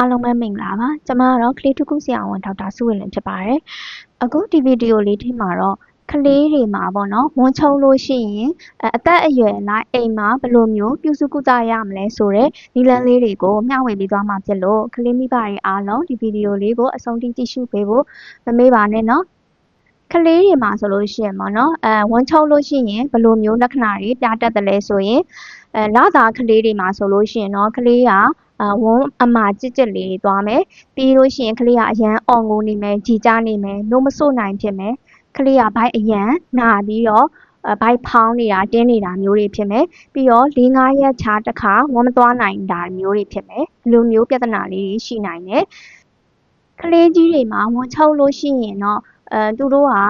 အားလုံးပဲမင်္ဂလာပါကျွန်မကတော့ကလေးတစ်ခုဆရာဝန်ဒေါက်တာစုဝေလင်ဖြစ်ပါတယ်အခုဒီဗီဒီယိုလေးထဲမှာတော့ကလေးတွေမှာပေါ့နော်ဝန်းချုံလို့ရှိရင်အသက်အရွယ်လိုက်အိမ်မှာဘယ်လိုမျိုးပြုစုကုသရမလဲဆိုတော့ဒီလန်းလေးတွေကိုမျှဝေပေးသွားမှာဖြစ်လို့ကလေးမိဘတွေအားလုံးဒီဗီဒီယိုလေးကိုအဆုံးထိကြည့်ရှုပေးဖို့မမေ့ပါနဲ့နော်ကလေးတွေမှာဆိုလို့ရှိရင်ပေါ့နော်အဲဝန်းချုံလို့ရှိရင်ဘယ်လိုမျိုးလက္ခဏာတွေပြတတ်တယ်လဲဆိုရင်အဲလသားကလေးတွေမှာဆိုလို့ရှိရင်တော့ကလေးကအ ဝန်းအမာကြစ်ကြစ်လေးသွားမယ်ပြီးလို့ရှိရင်ကလေးကအရန်အော်ငိုနေမယ်ကြည်ကြနေမယ်နှုတ်မဆို့နိုင်ဖြစ်မယ်ကလေးကဘိုက်အရန်နာပြီးတော့ဘိုက်ဖောင်းနေတာတင်းနေတာမျိုးတွေဖြစ်မယ်ပြီးတော့၄၅ရက်ခြားတစ်ခါဝမ်းမသွားနိုင်တာမျိုးတွေဖြစ်မယ်ဒီလိုမျိုးပြဿနာလေးရှိနိုင်တယ်ကလေးကြီးတွေမှာဝမ်းချုပ်လို့ရှိရင်တော့အဲသူတို့ကအဲ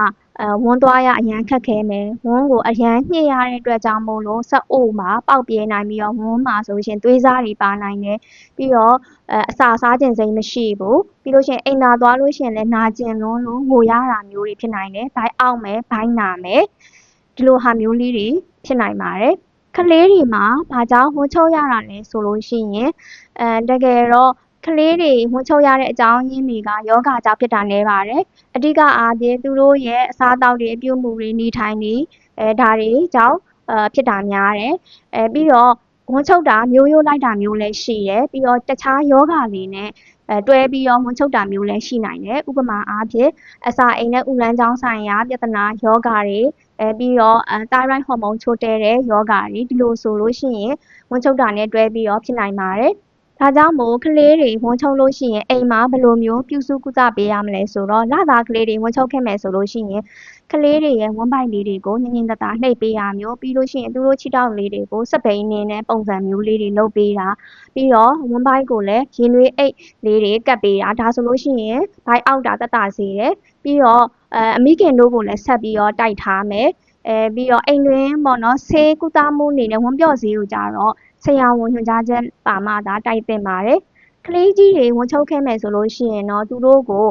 ဝန်းသွားရအရန်ခက်ခဲမယ်ဝန်းကိုအရန်ညှိရတဲ့အတွက်ကြောင့်မို့လို့ဆက်အိုမှာပေါက်ပြဲနိုင်ပြီးတော့ဝန်းမှာဆိုရှင်သွေးစားတွေပါနိုင်တယ်ပြီးတော့အဲအစာစားခြင်းစိမ့်မရှိဘူးပြီးလို့ရှိရင်အိမ်သာသွားလို့ရှိရင်လည်းနာကျင်လွန်းလို့ငိုရတာမျိုးတွေဖြစ်နိုင်တယ်ဘိုင်းအောက်မယ်ဘိုင်းနာမယ်ဒီလိုဟာမျိုးလေးတွေဖြစ်နိုင်ပါတယ်ကလေးတွေမှာဘာကြောင့်ဝန်းချုပ်ရတာလဲဆိုလို့ရှိရင်အဲတကယ်တော့ ကလေးတွေဝန်းချုပ်ရတဲ့အကြောင်းရင်းတွေကယောဂကြောင့်ဖြစ်တာနေပါတယ်အဓိကအားဖြင့်သူတို့ရဲ့အစားအသောက်တွေအပြုအမူတွေနေထိုင်နေအဲဒါတွေကြောင့်အဲဖြစ်တာများတယ်အဲပြီးတော့ဝန်းချုပ်တာမျိုးရိုးလိုက်တာမျိုးလည်းရှိတယ်ပြီးတော့တခြားယောဂတွေနဲ့အဲတွဲပြီးတော့ဝန်းချုပ်တာမျိုးလည်းရှိနိုင်တယ်ဥပမာအားဖြင့်အစာအိမ်နဲ့ဥလန်းချောင်းဆိုင်ရာပြဿနာယောဂတွေအဲပြီးတော့အဲ thyroid hormone ချို့တဲ့တဲ့ယောဂတွေဒီလိုဆိုလို့ရှိရင်ဝန်းချုပ်တာနဲ့တွဲပြီးတော့ဖြစ်နိုင်ပါတယ် ဒါကြောင့်မို့ကလေးတွေဝန်းချုပ်လို့ရှိရင်အိမ်မှာဘယ်လိုမျိုးပြုစုကုသပေးရမလဲဆိုတော့လသားကလေးတွေဝန်းချုပ်ခဲ့မယ်ဆိုလို့ရှိရင်ကလေးတွေရဲ့ဝမ်းပိုက်လေးတွေကိုညင်ညင်တတာနှိပ်ပေးရမျိုးပြီးလို့ရှိရင်သူတို့ခြေထောက်လေးတွေကိုစက်ပိန်နေနဲ့ပုံစံမျိုးလေးတွေလုပ်ပေးတာပြီးတော့ဝမ်းပိုက်ကိုလည်းရင်သွေးအိတ်လေးတွေကပ်ပေးတာဒါဆိုလို့ရှိရင်ဘိုက်အောက်တာတက်တာစေတယ်ပြီးတော့အဲအမိခင်တို့ကိုလည်းဆက်ပြီးတော့တိုက်ထားမယ်အဲပြီးတော့အိမ်တွင်းပေါ့နော်ဆေးကုသမှုအနေနဲ့ဝမ်းပြော့ဆေးကိုကြတော့ ဆရာဝန်ညွှန်ကြားချက်ပါမှသာတိုက်သင့်ပါတယ်ကလေးကြီးတွေဝန်ချုပ်ခဲ့မယ်ဆိုလို့ရှိရင်တော့သူတို့ကို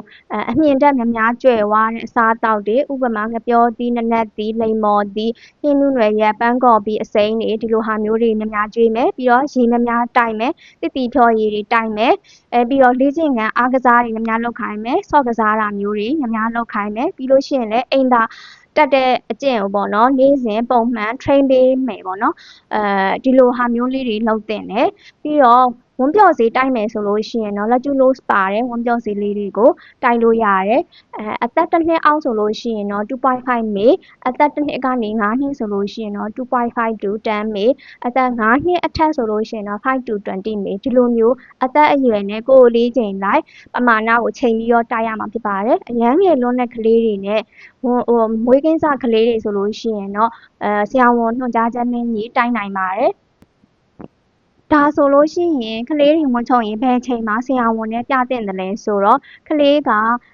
အမြင့်တက်များများကြွယ်ဝတဲ့အစားအသောက်တွေဥပမာငပြောသီးနနက်သီးလိမ္မော်သီးဟင်းနုနွယ်ရက်ပန်းကော်ပြီးအစိမ်းတွေဒီလိုဟာမျိုးတွေများများကျွေးမယ်ပြီးတော့ရေများများတိုက်မယ်တိတိဖြောရည်တွေတိုက်မယ်အဲပြီးတော့လေးကျင်ကန်အားကစားတွေများများလုပ်ခိုင်းမယ်ဆော့ကစားတာမျိုးတွေများများလုပ်ခိုင်းမယ်ပြီးလို့ရှိရင်လည်းအိမ်သာ တက်တဲ့အကျင့်ကိုပေါ့နော်နေ့စဉ်ပုံမှန် train ပေးမယ်ပေါ့နော်အဲဒီလိုဟာမျိုးလေးတွေလုပ်တင်တယ်ပြီးတော့ ဝန်းပြော့ဈေးတိုက်မယ်ဆိုလို့ရှိရင်တော့လက်ကျူလို့ပါတယ်ဝန်းပြော့ဈေးလေးတွေကိုတိုက်လို့ရတယ်အဲအသက်တစ်နှစ်အောက်ဆိုလို့ရှိရင်တော့2.5မေအသက်တစ်နှစ်ကနေ9နှစ်ဆိုလို့ရှိရင်တော့2.5 to 10မေအသက်9နှစ်အထက်ဆိုလို့ရှိရင်တော့5 to 20မေဒီလိုမျိုးအသက်အရွယ်နဲ့ကိုယ်လေးချိန်လိုက်ပမာဏကိုချိန်ပြီးတော့တိုက်ရမှာဖြစ်ပါတယ်အရန်ငယ်လွန်းတဲ့ကလေးတွေနဲ့ဟိုမွေးကင်းစကလေးတွေဆိုလို့ရှိရင်တော့အဲဆရာဝန်ညွှန်ကြားချက်နဲ့ညီတိုက်နိုင်ပါတယ် ဒါဆိုလို့ရှိရင်ကလေးတွေဝန်းချုံရင်ဘယ်ချိန်မှာဆရာဝန်နဲ့ပြသင့်တယ်လဲဆိုတော့ကလေးက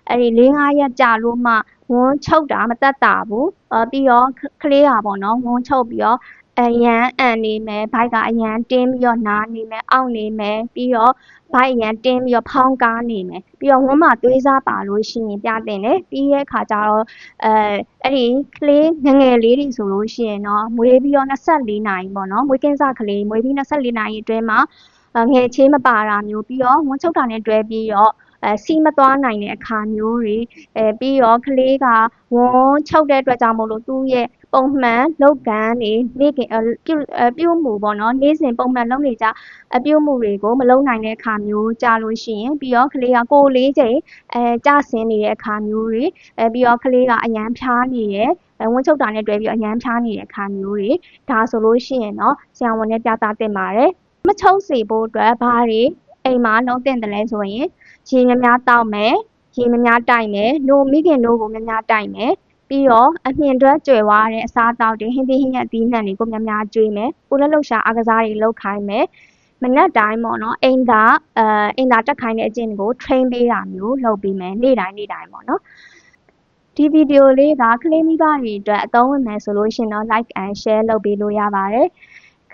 အဲ့ဒီ၄၅ရက်ကြာလို့မှဝန်းချုပ်တာမတက်တာဘူးအပြီးတော့ကလေးကပေါ့နော်ဝန်းချုပ်ပြီးတော့ အရန်အန်နေမယ်ဘိုက်ကအရန်တင်းပြီးတော့နားနေမယ်အောင့်နေမယ်ပြီးတော့ဘိုက်အရန်တင်းပြီးတော့ဖောင်းကားနေမယ်ပြီးတော့ဝမ်းမှာသွေးစားပါလို့ရှိရင်ပြတင်တယ်ပြီးရဲ့ခါကျတော့အဲအဲ့ဒီကလေးငငယ်လေးတွေဆိုလို့ရှိရင်တော့မွေးပြီးတော့24နာရီပေါ့နော်မွေးကင်းစကလေးမွေးပြီး24နာရီအတွင်းမှာငယ်ချေးမပါတာမျိုးပြီးတော့ဝမ်းချုပ်တာနဲ့တွဲပြီးတော့ အဲစီးမသွားနိုင်တဲ့အခါမျိုးတွေအဲပြီးတော့ကလေးကဝန်းချုပ်တဲ့အတွက်ကြောင့်မို့လို့သူ့ရဲ့ပုံမှန်လုပ်ကမ်းနေနေ့ကပြုပြုမှုပေါ့နော်နေ့စဉ်ပုံမှန်လုပ်နေကြအပြုမှုတွေကိုမလုပ်နိုင်တဲ့အခါမျိုးကြာလို့ရှိရင်ပြီးတော့ကလေးကကိုယ်လေးချိန်အဲကြဆင်းနေတဲ့အခါမျိုးတွေအဲပြီးတော့ကလေးကအရန်ဖျားနေရဲ့ဝန်းချုပ်တာနဲ့တွဲပြီးအရန်ဖျားနေတဲ့အခါမျိုးတွေဒါဆိုလို့ရှိရင်တော့ဆရာဝန်နဲ့ပြသတင်ပါတယ်မချုပ်စေဖို့အတွက်ဘာတွေအိမ်မှာလုံးတင်တယ်လဲဆိုရင် ရေများများတောက်မယ်ရေများများတိုက်မယ်နိုမိခင်တို့ကိုများများတိုက်မယ်ပြီးတော့အမြင့်တွက်ကြွယ်ဝတဲ့အစားအသောက်တွေဟင်းသီးဟင်းရွက်သီးနှံတွေကိုများများကျွေးမယ်ကိုလက်လှုပ်ရှားအားကစားတွေလုပ်ခိုင်းမယ်မနက်တိုင်းပေါ့နော်အိမ်သာအဲအိမ်သာတက်ခိုင်းတဲ့အကျင့်ကို train ပေးတာမျိုးလုပ်ပေးမယ်နေ့တိုင်းနေ့တိုင်းပေါ့နော်ဒီဗီဒီယိုလေးကကလေးမိဘတွေအတွက်အသုံးဝင်မယ်ဆိုလို့ရှင်တော့ like and share လုပ်ပေးလို့ရပါတယ်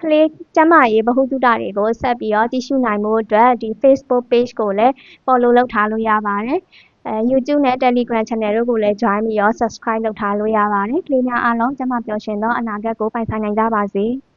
ကလေးကျမရေးဗဟုသုတတွေကိုဆက်ပြီးတော့တည်ရှိနိုင်မှုအတွက်ဒီ Facebook page ကိုလည်း follow လုပ်ထားလို့ရပါတယ်အဲ YouTube နဲ့ Telegram Channel တို့ကိုလည်း join ပြီးတော့ subscribe လုပ်ထားလို့ရပါတယ်။ကလေးများအားလုံးကျမပျော်ရွှင်သောအနာဂတ်ကိုပိုင်ဆိုင်နိုင်ကြပါစေ။